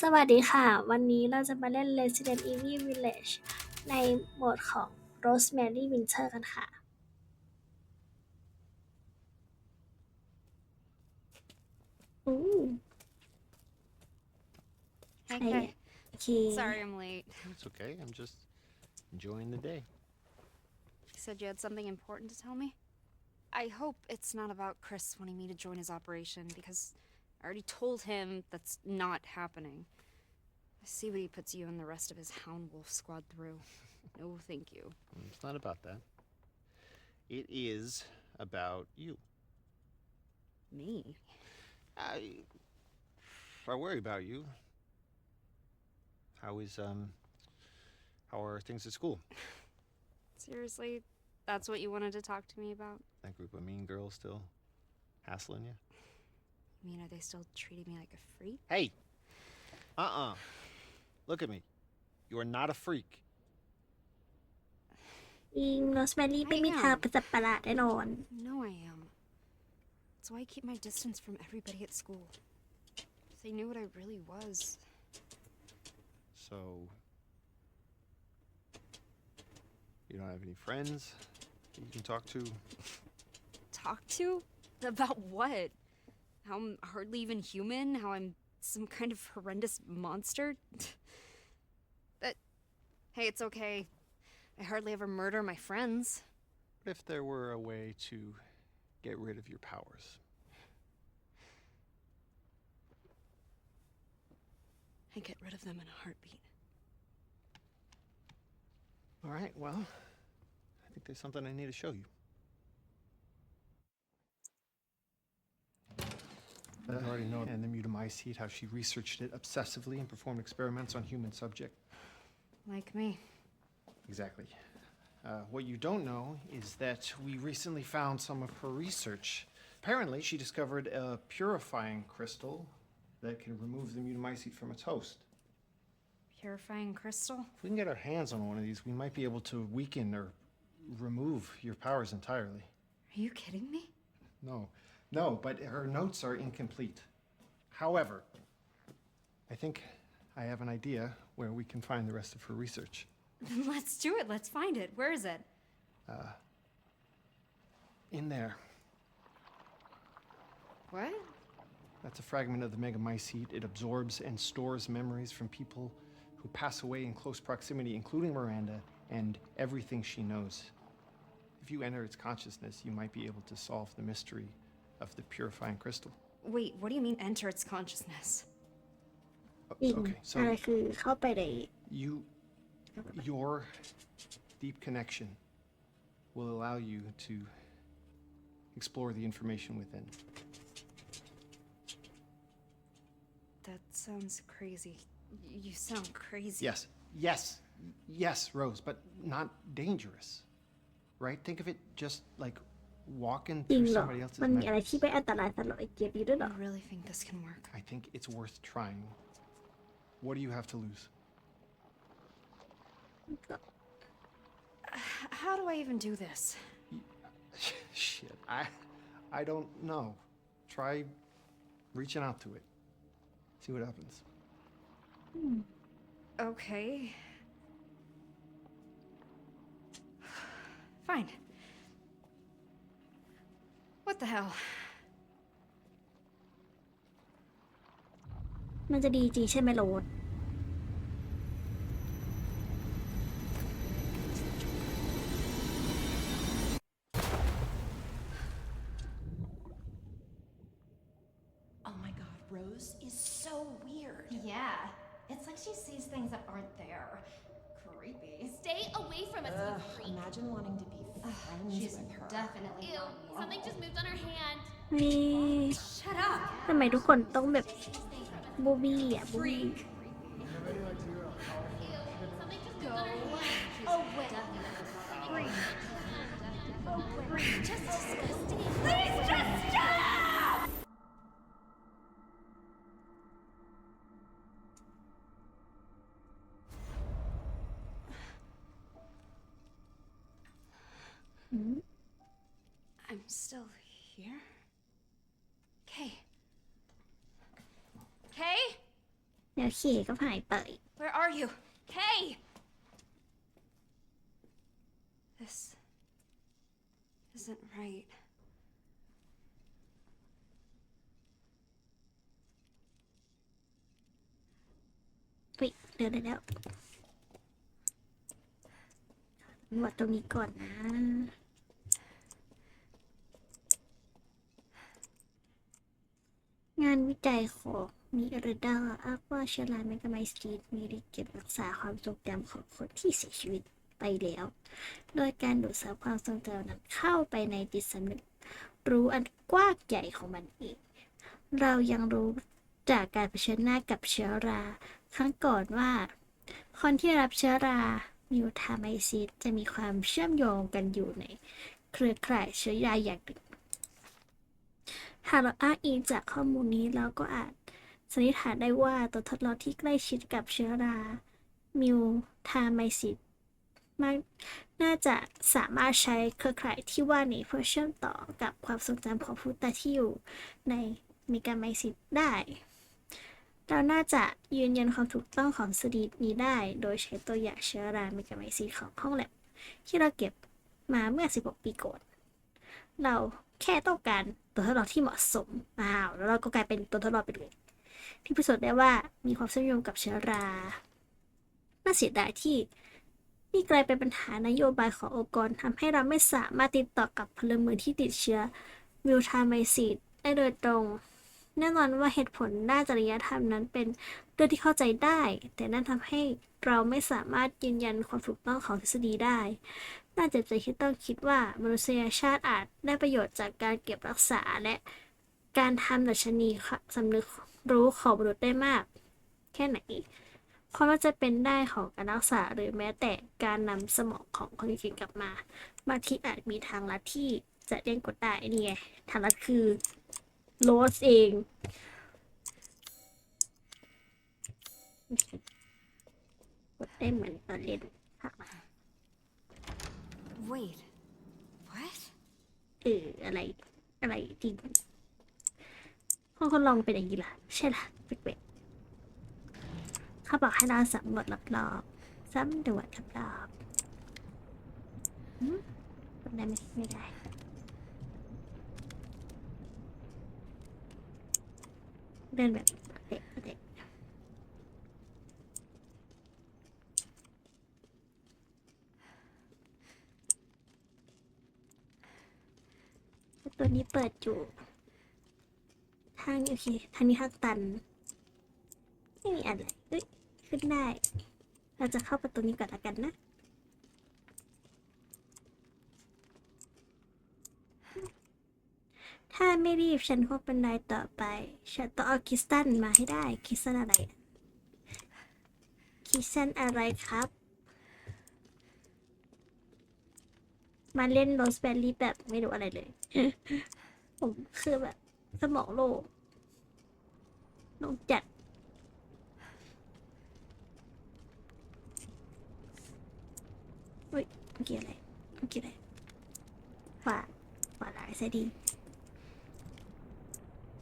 สวัสดีค่ะ วันนี้เราจะมาเล่น Resident Evil Village ในโหมดของ Rosemary Winter กันค่ะอู้ Hey, Hey. hey. โอเค Sorry I'm late. It's okay. I'm just enjoying the day. You said you had something important to tell me? I hope it's not about Chris wanting me to join his operation because I already told him that's not happening. I see what he puts you and the rest of his Hound Wolf squad through. No, thank you. It's not about that. It is about you. Me? I I worry about you. How is um how are things at school? Seriously? That's what you wanted to talk to me about? That group of mean girls still hassling you? I mean, are they still treating me like a freak? Hey. Uh-uh. Look at me. You are not a freak. อิง Rosemary ไม่มีทางเป็นสัตว์ประหลาดแน่นอน No, I am. That's why I keep my distance from everybody at school. If they knew what I really was. So you don't have any friends that you can talk to? Talk to? About what? How I'm hardly even human? How I'm some kind of horrendous monster? but hey, it's okay. I hardly ever murder my friends. What if there were a way to get rid of your powers? I get rid of them in a heartbeat. All right, well, I think there's something I need to show you. I already know and the mutamycete, how she researched it obsessively and performed experiments on human subject. Like me. Exactly. Uh, what you don't know is that we recently found some of her research. Apparently, she discovered a purifying crystal that can remove the mutamycete from its host. Purifying crystal? If we can get our hands on one of these, we might be able to weaken or remove your powers entirely. Are you kidding me? No, no, but her notes are incomplete. However, I think I have an idea where we can find the rest of her research. Let's do it. Let's find it. Where is it? Uh, In there, What? that's a fragment of the megamycete. It absorbs and stores memories from people who pass away in close proximity, including Miranda, and everything she knows. If you enter its consciousness, you might be able to solve the mystery of the purifying crystal. Wait, what do you mean enter its consciousness? O- อิง Okay, อะไร so คือเข้าไปใน you, your deep connection will allow you to explore the information within. That sounds crazy. Y- You sound crazy. Yes, yes, yes, Rose, but not dangerous. Right? Think of it just like walking จริง through เหรอ somebody else's มันมีอะไร memories. ที่ไม่อันตรายสำหรับไอเกียร์นี้ด้วยเหรอ I really think this can work. I think it's worth trying. What do you have to lose? H- How do I even do this? Shit, I, I don't know. Try reaching out to it. See what happens. Okay. Fine. What the hell? มันจะดีจริงใช่ไหมโรส Oh my god, Rose is so weird. Yeah, it's like she sees things that aren't there. Creepy. Stay away from us, Ugh, you freak. imagine wanting to be friends She's with her. definitely Ew, not normal. something just moved on her hand. เฮ้ย Shut up. ทำไมทุกคนต้องแบบบูบี้อะบูบี้ Ew, something just moved on her hand. Oh, wait. Freak. Freak. Just disgusting. Please I'm still here? Kay. Kay? เดี๋ยวเคก็หายไป Where are you? Hey! This isn't right. วิเดินได้แล้ววัดตรงนี้ก่อนนะ งานวิจัยของมิเรดาอักว่าเชลาเมกาไมสตีดมีฤทธิ์เก็บรักษาความทรงจำของคนที่เสียชีวิตไปแล้ว โดยการดูดซับความทรงจำนั้นเข้าไปในจิตสำนึกรู้อันกว้างใหญ่ของมันเอง เรายังรู้จากการเผชิญหน้ากับเชื้อรา ครั้งก่อนว่า คนที่รับเชื้อรามิวทาไมซิสจะมีความเชื่อมโยงกันอยู่ในเครือข่ายเชื้อราอย่างหนึ่ง หากเราอ้างอิงจากข้อมูลนี้เราก็อาจสันนิษฐานได้ว่าตัวทดลองที่ใกล้ชิดกับเชื้อรา มิวทาไมซิสมากน่าจะสามารถใช้เครือข่ายที่ว่านี้เพื่อเชื่อมต่อกับความทรงจำของผู้ตายที่อยู่ในเมการไมซิสได้ เราน่าจะยืนยันความถูกต้องของสดีนี้ได้ โดยใช้ตัวอย่างเชื้อราเมการไมซีของห้องแลบที่เราเก็บมาเมื่อ 16 ปีก่อน เราแค่ต้องการ ตัวทดลองที่เหมาะสมอ้าวแล้วเราก็กลายเป็นตัวทดลองไปเลยที่พิสูจน์ได้ว่ามีความเชื่อมโยงกับเชื้อราน่าเสียดายที่นี่กลายเป็นปัญหานโยบายขององค์กรทำให้เราไม่สามารถติดต่อกับพลเมืองที่ติดเชื้อมิวทาไมซีดได้โดยตรง แน่นอนว่าเหตุผลด้านจริยธรรมนั้นเป็นเรื่องที่เข้าใจได้ แต่นั่นทำให้เราไม่สามารถยืนยันความถูกต้องของทฤษฎีได้ น่าเจ็บใจที่ต้องคิดว่ามนุษยชาติอาจได้ประโยชน์จากการเก็บรักษาและการทำดัชนีสำนึกรู้ของมนุษย์ได้มาก แค่ไหนความน่าจะเป็นได้ของการรักษาหรือแม้แต่การนำสมองของคนอื่นกลับมาบางทีอาจมีทางลัดที่จะเลี่ยงกดได้นี่ไงทางลัดคือโรสเองกดได้เหมือนตอนเล่น Wait. What? เอออะไร อะไรจริงห้องทดลองเป็นอย่างนี้ล่ะ ใช่ล่ะเป๊ะๆเขาบอกให้เราสำรวจรอบๆสำรวจรอบๆหืมกดได้ไหมไม่ได้เดินแบบเตะเตะประ ตัวนี้เปิดอยู่ ทางโอเค ทางนี้ทางตัน ไม่มีอะไรเอ้ยขึ้นได้ เราจะเข้าประตูนี้ก่อนละกันนะถ้าไม่รีบฉันคงเป็นนายต่อไป ฉันต้องเอาคิสตันมาให้ได้ คิสตันอะไร คิสตันอะไรครับ มาเล่นโรสแบร์รี่แบบไม่รู้อะไรเลย ผมคือแบบ สมองโลกโลกจัด อุ้ยเมื่อกี้อะไรเมื่อกี้อะไรขวาขวาหลายซะดี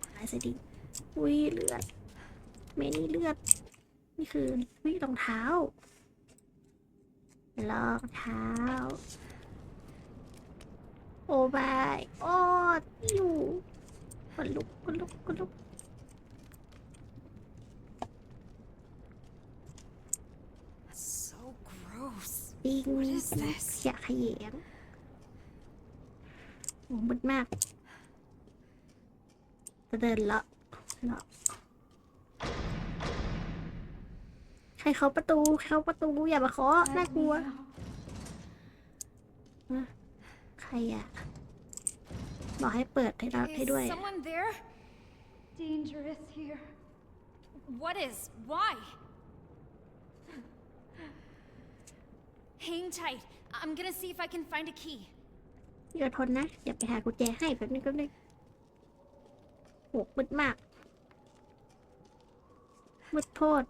ขวาหลายซะดีอุ้ยเลือดเมนี่เลือด นี่คือวิรองเท้ารองเท้าโอ้บายโอ้อยู่คนลุกคนลุกคนลุก So gross. ปิง What is this? อยากขยงโอ้มืดมากจะเดินเลาะเลาะใครเขาะประตูใครเขาะประตูอย่ามาเคาะน่ากลัวอะใค รอะบอกให้เปิดให้เราให้ Is ด้วย someone there? Dangerous here. What is? Why? Hang tight. I'm gonna see if I can find a key. อย่าทนนะอย่าไปหากุญแจให้แป๊บนึงแป๊บนึงโหมืดมากมืดโทษ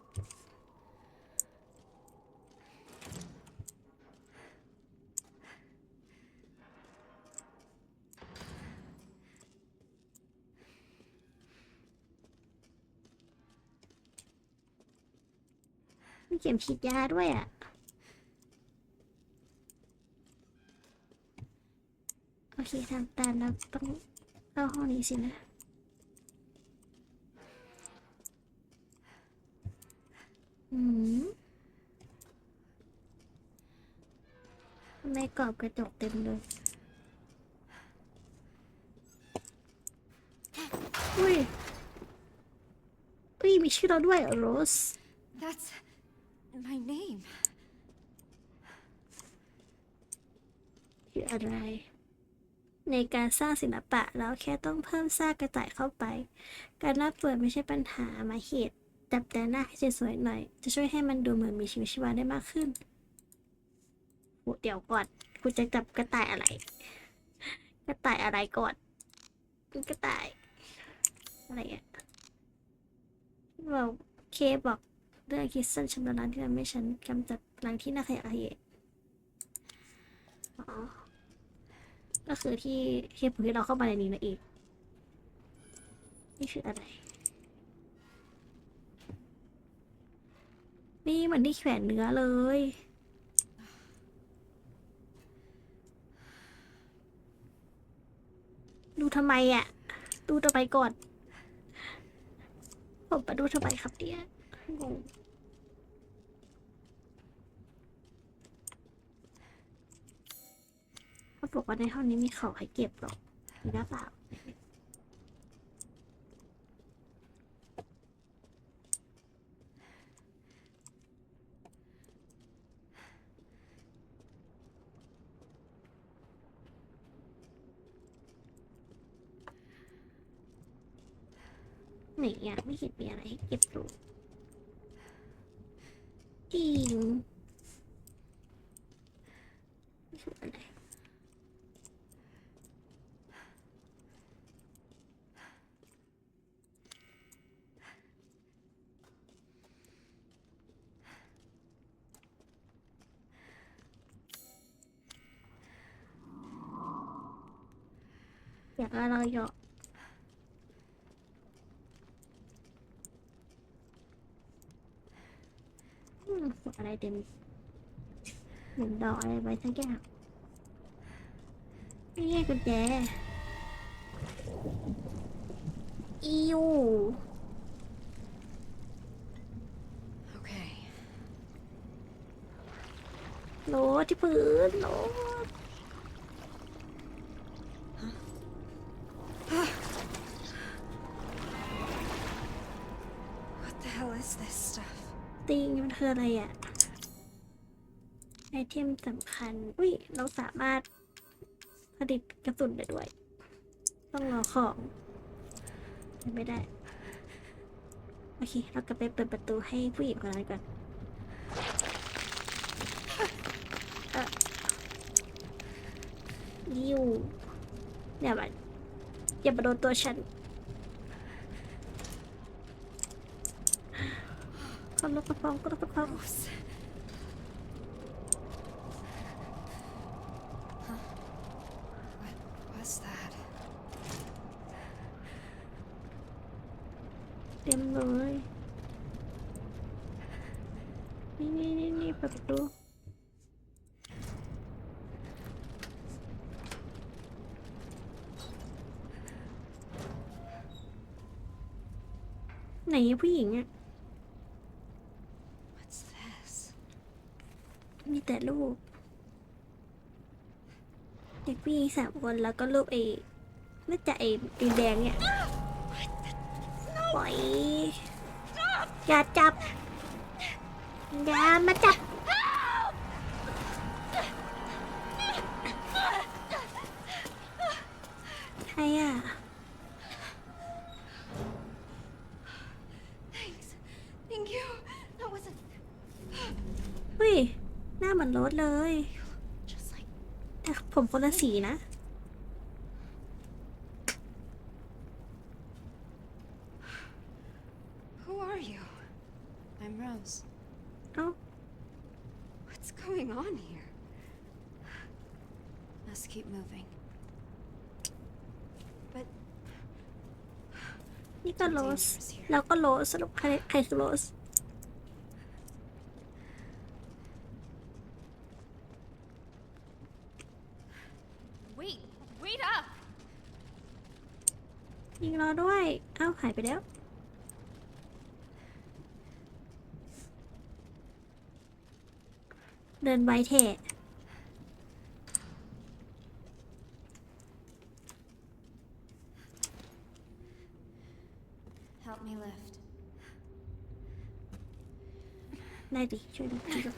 มีเข็มฉีดยาด้วยอะ โอเคทำตามแล้วต้องเข้าห้องนี้สินะอืมทำไมกรอบกระจกเต็มเลยอุ้ยอุ้ยมีชื่อเราด้วยโรส That's my name. คืออะไร ในการสร้างศิลปะเราแค่ต้องเพิ่มซากกระต่ายเข้าไป การรับเปิดไม่ใช่ปัญหามาเหตุจับแต่หน้าให้สวยๆหน่อย จะช่วยให้มันดูเหมือนมีชีวิตชีวาได้มากขึ้นเดี๋ยวก่อนกูจะจับกระต่ายอะไร กระต่ายอะไรก่อนกระต่าย อะไรอะบอกเคบอก เรื่องคิสั้นชำระล้างที่ทำให้ฉันกำจัดล้างที่น่าขยะแขยงอ๋อก็คือที่เหตุผลที่เราเข้ามาในนี้นั่นเองนี่คืออะไร นี่เหมือนที่แขวนเนื้อเลยดูทำไมอะ่ะ ดูทำไมก่อน ผมมาดูทำไมครับเนี่ยงง เขาบอกว่าในห้องนี้มีของให้เก็บหรอกมีหรือเปล่าไหนอะไม่เห็นมีอะไรให้เก็บเลยจริงนี่คืออะไร อยากอะไรเยอะอืมขวดอะไรเต็มเหมือนดอกอะไรไว้ทั้งอย่างนี่ไงกุญแจอิว Okay. โหลดที่พื้นโหล ออะไรอะไอเทมสำคัญ อุ้ย เราสามารถผลิตกระสุนได้ด้วย ต้องรอของไม่ได้ โอเค เรากลับไปเปิดประตูให้ผู้หญิงคนนั้นก่อนออยิวอย่ามาอย่ามาโดนตัวฉัน ก็ลูกกระพองก็ลูกกระพอง Gross. Huh? What was that? เต็มเลยนี่นี่นี่นี่เปิดประตูไหนผู้หญิงอะ What's this? มี แต่รูป เด็กผู้หญิงสามคนแล้วก็รูปเอน่าจะไอดีแดงเนี่ยปล่อยอย่าจับอย่ามาจับ เหมือนรถเลย just like แต่ผมคนละสีนะ Who are you? I'm Rose. เอ้า What's going on here? Let's keep moving. But นี่ก็โรสแล้วก็โรสสรุปใครใครคือโรส ยิงรอด้วย เอ้าหายไปแล้ว เดินไวเทะ Help me lift. ได้ดิช่วยดูพี่ด้วย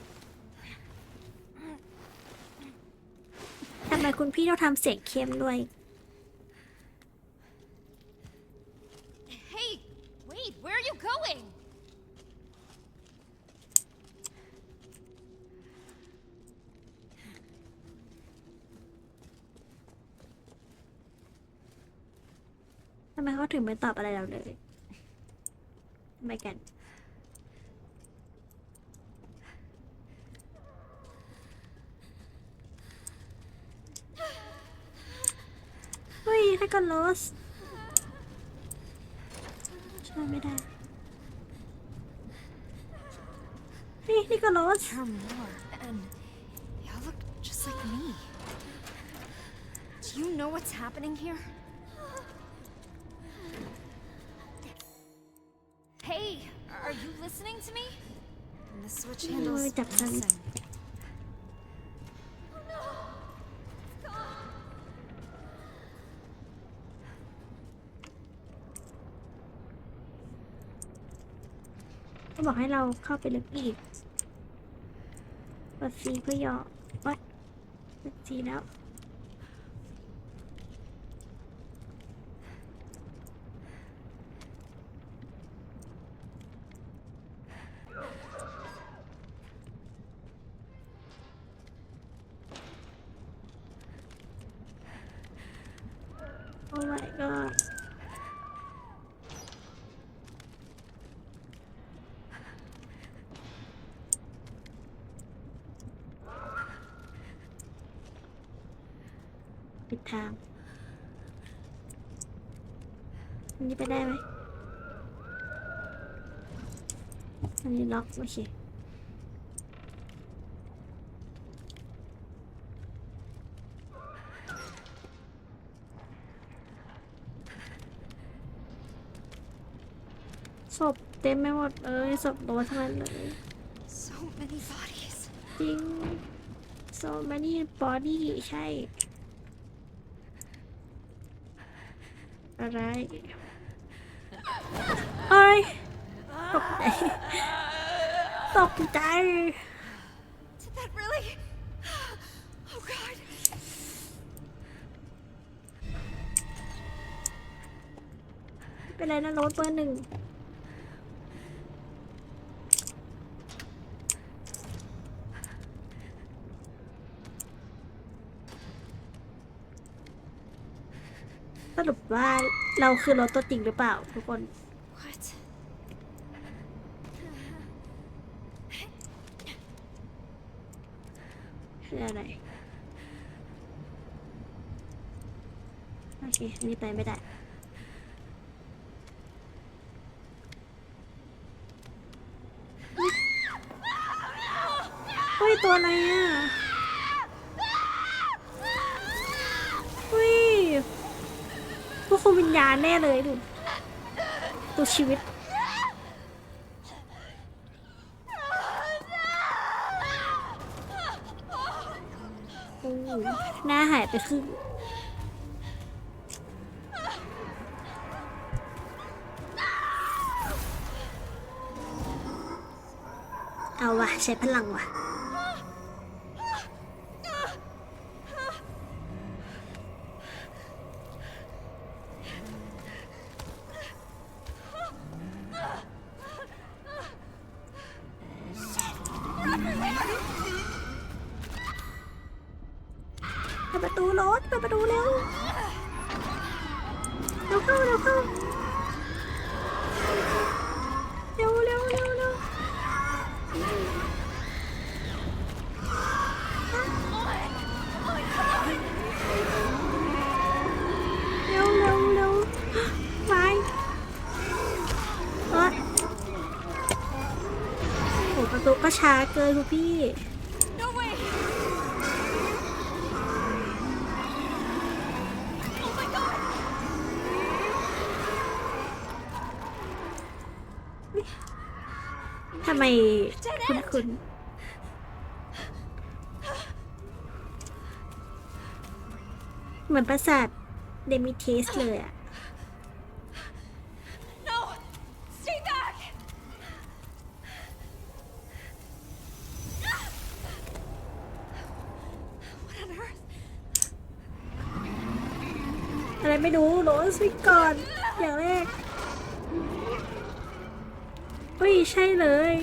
ทำไมคุณพี่ต้องทำเสียงเข้มด้วย Hey, wait, where are you going? ทำ ไมเขาถึงไม่ตอบอะไรเราเลยทำไมกันเฮ้ยให้ก่อนโรสช่วยไม่ได้เฮ้ยนี่ก็โรส There are more, and they all look just like me. Do you know what's happening here? you listening to me? And the switch No, handle's it's up, sorry. missing. Gone. ก็บอกให้เราเข้าไปลึกอีกกดซีเพื่อย่อวัดกดซีแล้ว อันนี้ล็อกโอเคศพเต็มไปหมดเลยศพโดนทั้งนั้นเลย So many bodies. จริง so many body ใช่ อะไรเอ้ย ตกใจตกใจ Did that really? Oh god. เป็นไรนะโรถเบอร์หนึ่ง สรุปว่าเราคือรถตัวจริงหรือเปล่าทุกคน What? คืออะไรโอเคนนี้ไปไม่ได้เฮ้ยตัวอะไรอะเฮ้ยพวกคุณวิญญาณแน่เลยดูตัวชีวิต หน้าหายไปครึ่งเอาวะใช้พลังวะเปิดประตูรถเปิดประตูเร็ว เร็วเร็วเร็วเร็วเร็วเร็วเร็วไปเอ้ประตูก็ช้าเกินคุณพี่ เหมือนประสาทเดมิเทสเลยอะ No! Stay back! What on earth? อะไรไม่รู้โรสไปก่อน อย่างแรกเฮ้ย ใช่เลย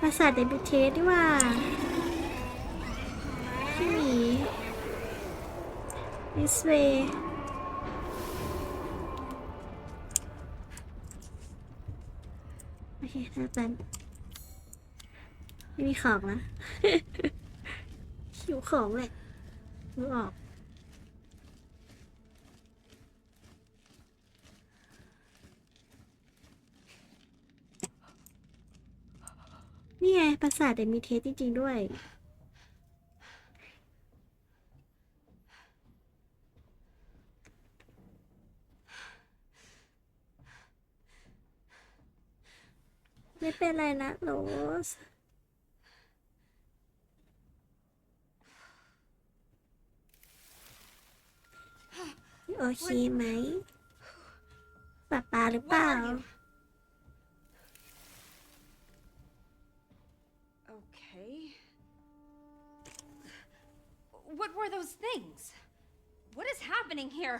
ปราสาทเดบิเทสดีว่าที่หมี this way โอเคทางตันไม่มีของนะหิวของแหละนึกออกนี่ไงปราสาทเดมิเทสจริง ๆ ด้วย ไม่เป็นไรนะโรสโอเคไหมป้าปาหรือเปล่า Okay. What were those things? What is happening here?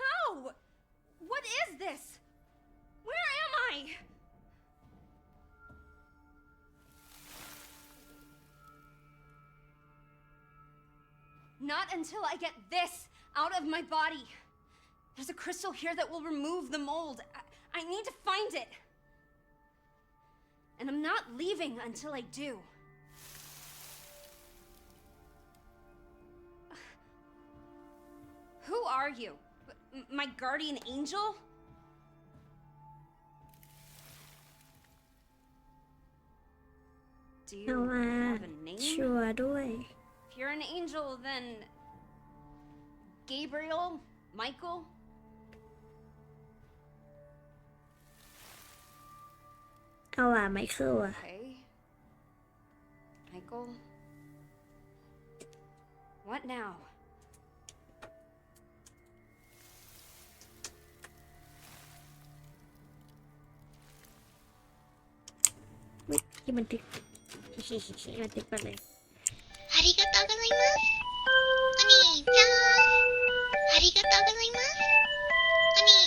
How? Is this? Where am I? Not until I get this out of my body. There's a crystal here that will remove the mold. I, I need to find it. And I'm not leaving until I do. Who are you? M- my guardian angel? Do เอา you มา have a name? ชัวร์ด้วย If you're an angel, then Gabriel, Michael. เอาอ่ 今で、ひしひ、今でかない。ありがとうございます。お兄ちゃん。ありがとうございます。お兄